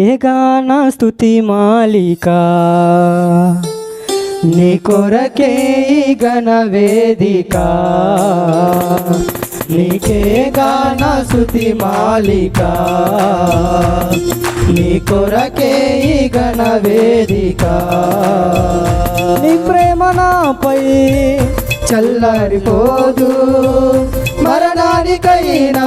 ఏగాన స్థుతి మాలిక నీ కొరకే గణ వేదిక. నీకే గాన స్థుతి మాలిక నీ కొరకే గణ వేదిక. నీ ప్రేమ నాపై చల్లరిపోదు మరణానికైనా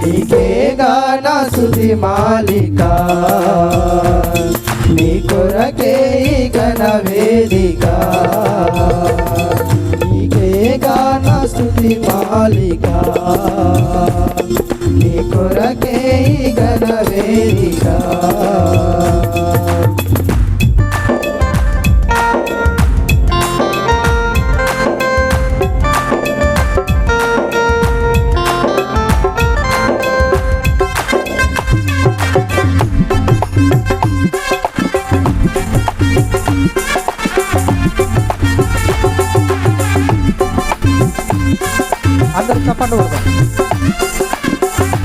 నీకే గానా సుది మాలిక. నీ కొరకే గణ వేదిక. నీకే గానా సుది మాలిక. నీ కొరకే గణ వేదిక. అందరూ చప్పట్లు కొడతారు.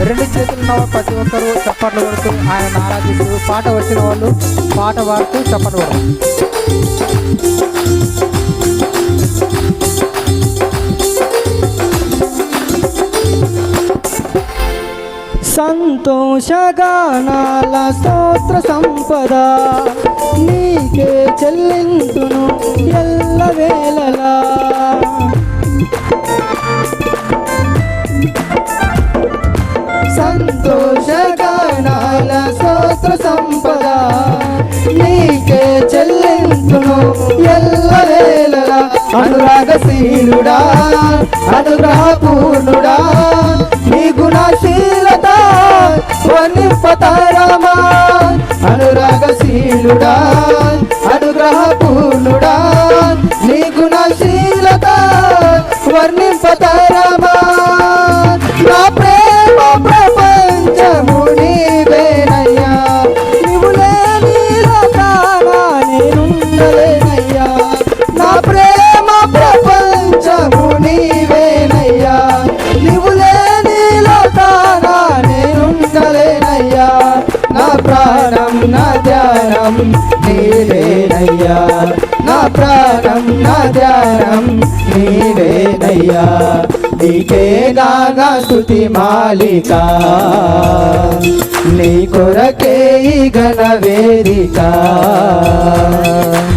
రెండు చేతులు ఉన్న ప్రతి ఒక్కరూ చప్పట్లు కొడుతూ ఆయన ఆరాధిస్తూ పాట వచ్చిన వాళ్ళు పాట పాడుతూ చప్పట్లు కొడతారు. సంతోషగానాల స్తోత్ర సంపద నీకే చెల్లింతును ఎల్ల వేళలా దోషగానాల స్తోత్ర సంపద నీకే చెల్లింతును ఎల్ల వేళలా అనురాగశీలుడా అనుగ్రహపూర్ణుడా నీ గుణశీలత వర్ణింపతారమా అనురాగశీలుడా అనుగ్రహపూర్ణుడా నీ గుణశీలత వర్ణింపతారమా ధ్యానం నీవేనయ్యా నా ప్రాణం నా ధ్యానం నీవేనయ్యా నీకే గాన స్థుతి మాలిక. నీ కొరకే ఘన వేదిక.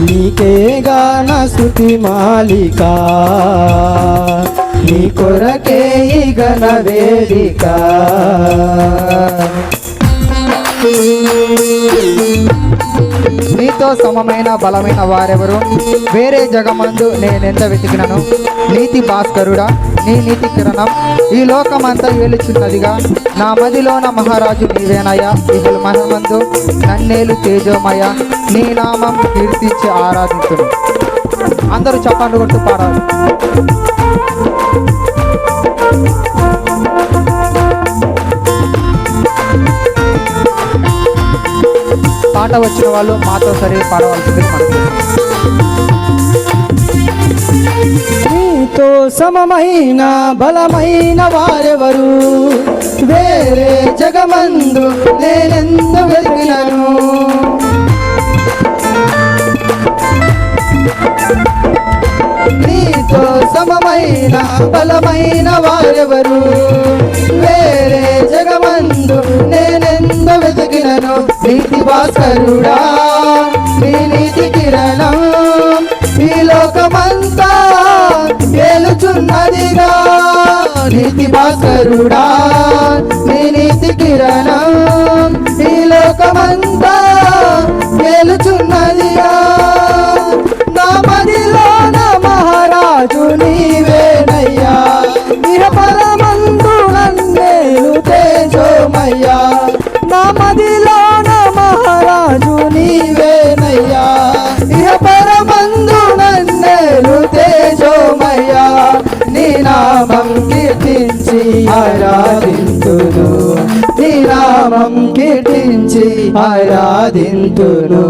నీకే గాన స్థుతి మాలిక. నీ కొరకే ఘన వేదిక. Thank you. నీతో సమమైన బలమైన వారెవరు? వేరే జగమందు నేనెంత వెతికినను? నీతి భాస్కరుడా నీ నీతి కిరణం. ఈ లోకమంతా ఏలుచున్నదిగా. నా మదిలోన మహారాజు నీవేనయ్యా. ఇహులు మహమందు నన్నేలు తేజోమయ నీ నామం కీర్తించి ఆరాధించును అందరూ చప్పట్లు కొట్టు పాడాలి. పాట వచ్చిన వాళ్ళు మాతో సరి పాడవలసింది నీతో సమమైన బలమైన వారెవరు? వేరే జగమందు నేనెందు వెతికినను నీతో సమమైన బలమైన వారెవరు? వెతికినను భాస్కరుడా నీ నీతి కిరణం ఈ లోకమంతా ఏలుచున్నదిగా నీతి భాస్కరుడా నీ నీతి కిరణం ఈ లోకమంతా ఆరాధింతును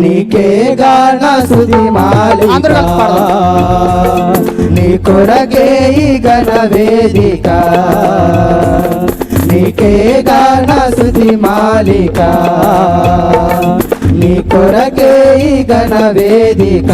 నీకే గాన స్థుతి కలిసి పాడదాం. నీ కొరకే ఈ గణ వేదిక. నీకే గాన స్థుతి మాలిక. నీ కొరకే ఈ గణ వేదిక.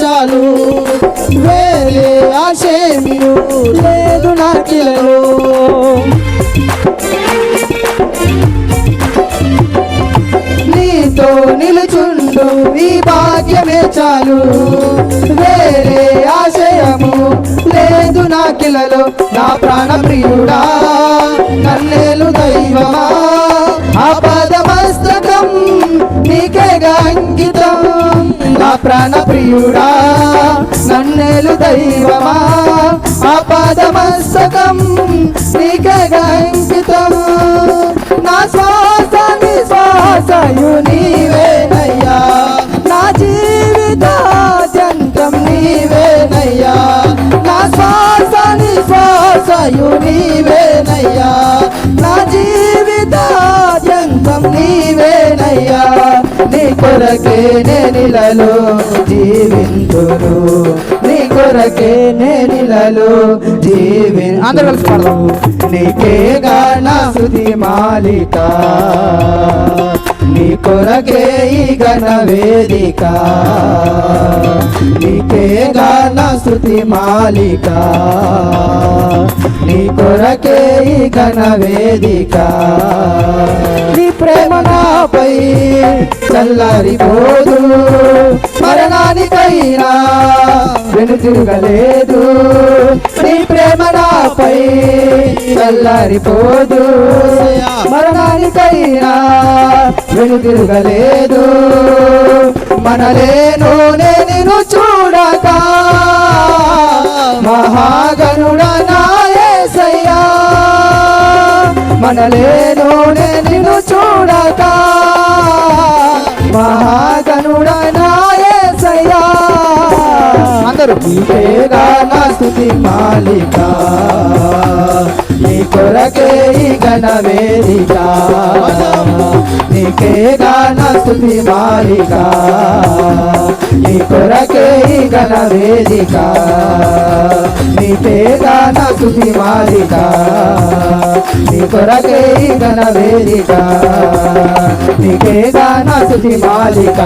చాలు. వేరే ఆశేమియు లేదు నాకిలలో నీతో నిలుచుండు ఈ భాగ్యమే చాలు. వేరే ఆశయము లేదు నాకిలలో నా ప్రాణ ప్రియుడా ప్రియుడా నన్నెలు దైవమా? ఆపదమస్తకం నీకేగా అంకితం నా శ్వాస నిశ్వాసయు నీవేనయ్యా. నా జీవితాద్యంతం నీవేనయ్యా. నా శ్వాస నిశ్వాసయు నీవేనయ్యా. నా జీవితాద్యంతం నీవేనయ్యా. కొరకే నేనిలలో జీవింతును. నీ కొరకే నేనిలలో జీవి అందరూ కలిసి పాడదాం. నీకే గానా సుధి మాలిక. నీ కొరకే ఈ గణ వేదిక. నీకే గానా స్థుతి మాలికా. కొరకే ఈ ఘన వేదిక. నీ ప్రేమ నాపై చల్లారిపోదు మరణానికైనా వెనుతిరగలేదు నీ ప్రేమ నాపై చల్లారిపోదు మరణానికైనా వెనుతిరగలేదు మనలేను నేను చూడక మహాగణుడ మనలేను నేను చూడక. మహాగణుడ నాయసయ్యా అందరూ. నీకేగా నా స్థుతి మాలిక. నీ కొరకే ఈ గణ వేదిక నీకేగా నా స్థుతి మాలిక. నీ కొరకే ఈ గణ వేదిక నీకేగా నా స్థుతి మాలిక. నీ కొరకే ఈ గణ వేదిక నీకేగా నా స్థుతి మాలిక.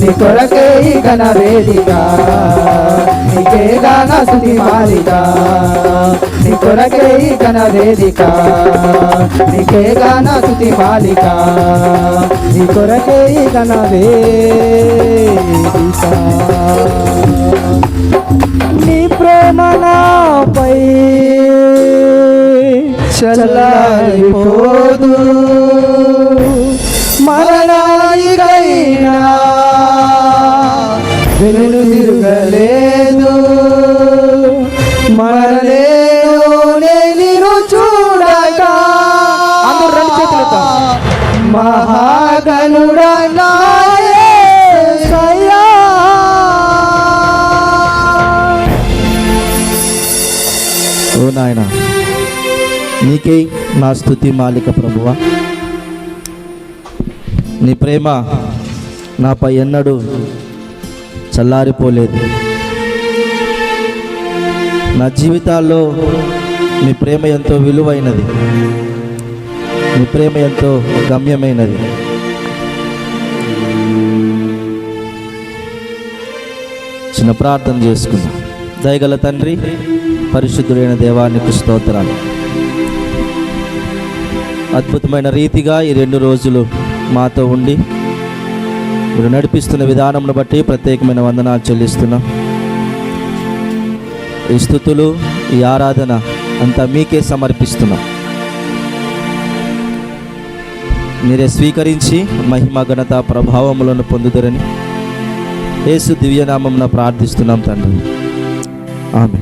నీ కొరకే ఈ గణ వేదిక నీకే గాన స్థుతి మాలిక. నీ కొరకే ఈ గణ వేదిక నీకే గాన తుతి బాలిక నీ కొరకే ఈ గణ వేదిక నీ ప్రేమ నాపై చల్లారిపోదు. మరణాయికైనా ఓ నాయన నీకే నా స్థుతి మాలిక ప్రభువ. నీ ప్రేమ నాపై ఎన్నడూ చల్లారిపోలేదు. నా జీవితాల్లో మీ ప్రేమ ఎంతో విలువైనది. మీ ప్రేమ ఎంతో గమ్యమైనది. చిన్న ప్రార్థన చేసుకుందాం. దయగల తండ్రి పరిశుద్ధుడైన దేవానికి స్తోత్రాలు. అద్భుతమైన రీతిగా ఈ రెండు రోజులు మాతో ఉండి మీరు నడిపిస్తున్న విధానంను బట్టి ప్రత్యేకమైన వందనాలు చెల్లిస్తున్నాం. ఈ స్థుతులు ఈ ఆరాధన అంతా మీకే సమర్పిస్తున్నాం. మీరే స్వీకరించి మహిమ ఘనత ప్రభావములను పొందుదరని యేసు దివ్యనామం ప్రార్థిస్తున్నాం తండ్రి. ఆమె